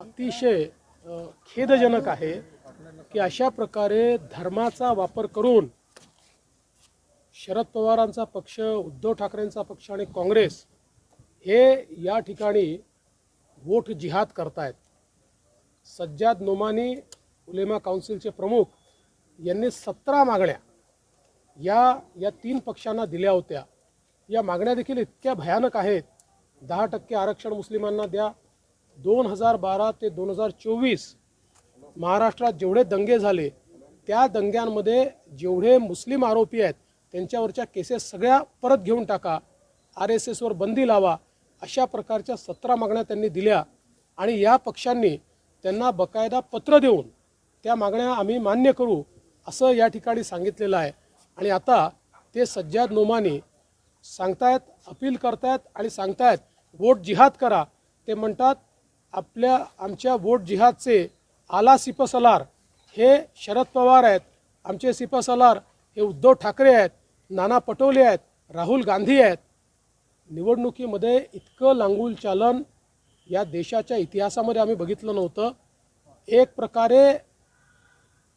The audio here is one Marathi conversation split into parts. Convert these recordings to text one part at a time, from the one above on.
अतिशय खेदजनक आहे की अशा प्रकारे धर्माचा वापर करून शरद पवारांचा पक्ष उद्धव ठाकरेंचा पक्ष आणि काँग्रेस हे या ठिकाणी वोट जिहाद करतायत. सज्जाद नोमानी उलेमा काउन्सिलचे प्रमुख यांनी सतरा मागण्या या या तीन पक्षांना दिल्या होत्या. या मागण्या देखील इतक्या भयानक आहेत. दहा टक्के आरक्षण मुस्लिमांना द्या दोन हजार बारा ते दोन हजार चोवीस महाराष्ट्रात जेवढे दंगे झाले त्या दंग्यांमध्ये जेवढे मुस्लिम आरोपी आहेत त्यांच्यावरच्या केसेस सगळ्या परत घेऊन टाका आर एस एसवर बंदी लावा अशा प्रकारच्या सतरा मागण्या त्यांनी दिल्या आणि या पक्षांनी त्यांना बकायदा पत्र देऊन त्या मागण्या आम्ही मान्य करू असं या ठिकाणी सांगितलेलं आहे. आणि आता ते सज्जाद नोमानी सांगतायत अपील करतायत आणि सांगतायत वोट जिहाद करा. ते म्हणतात आपल्या आमच्या वोट जिहादचे आला सिपसलार हे शरद पवार आहेत आमचे सिपसलार हे उद्धव ठाकरे आहेत नाना पटोले आहेत राहुल गांधी आहेत. निवडणुकीमध्ये इतकं लांगूल चालन या देशाच्या इतिहासामध्ये आम्ही बघितलं नव्हतं. एक प्रकारे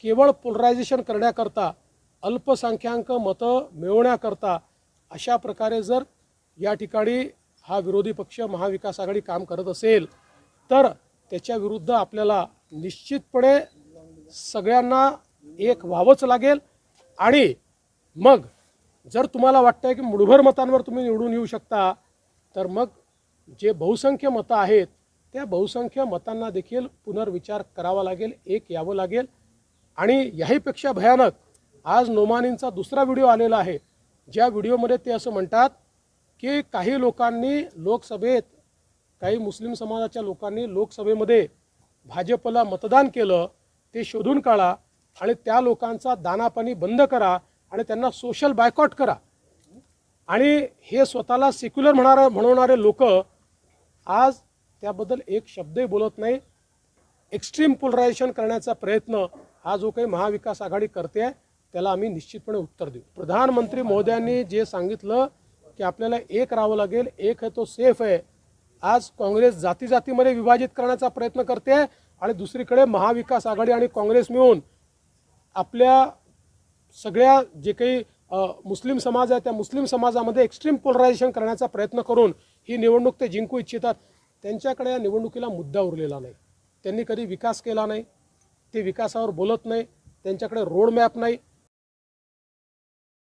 केवळ पोलरायझेशन करण्याकरता अल्पसंख्याक मतं मिळवण्याकरता अशा प्रकारे जर या ठिकाणी हा विरोधी पक्ष महाविकास आघाडी काम करत असेल तर त्याच्या विरुद्ध आपल्याला निश्चितपणे सगळ्यांना एक व्हावंच लागेल. आणि मग जर तुम्हाला वाटतं आहे की मुठभर मतांवर तुम्ही निवडून येऊ शकता तर मग जे बहुसंख्य मतं आहेत त्या बहुसंख्य मतांना देखील पुनर्विचार करावा लागेल एक यावं लागेल. आणि याहीपेक्षा भयानक आज नोमानींचा दुसरा व्हिडिओ आलेला आहे. ज्या व्हिडिओमध्ये ते असं म्हणतात की काही लोकांनी लोकसभेत काही मुस्लिम समाजाच्या लोकांनी लोकसभेमध्ये भाजपला मतदान केलं ते शोधून काढा आणि त्या लोकांचा दानापाणी बंद करा आणि त्यांना सोशल बायकॉट करा. आणि हे स्वतःला सेक्युलर म्हणा म्हणवणारे लोक आज त्याबद्दल एक शब्दही बोलत नाही. एक्स्ट्रीम पोलरायझेशन करण्याचा प्रयत्न हा जो काही महाविकास आघाडी करते त्याला आम्ही निश्चितपणे उत्तर देऊ. प्रधानमंत्री महोदयांनी जे सांगितलं की आपल्याला एक राहावं लागेल एक आहे तो सेफ आहे. आज काँग्रेस जाती जातीमध्ये विभाजित करण्याचा प्रयत्न करते आणि दुसरीकडे महाविकास आघाडी आणि काँग्रेस मिळून आपल्या सगळ्या जे काही मुस्लिम समाज आहे त्या मुस्लिम समाजामध्ये एक्स्ट्रीम पोलरायझेशन करण्याचा प्रयत्न करून ही निवडणूक ते जिंकू इच्छितात. त्यांच्याकडे या निवडणुकीला मुद्दा उरलेला नाही. त्यांनी कधी विकास केला नाही. ते विकासावर बोलत नाही. त्यांच्याकडे रोड मॅप नाही.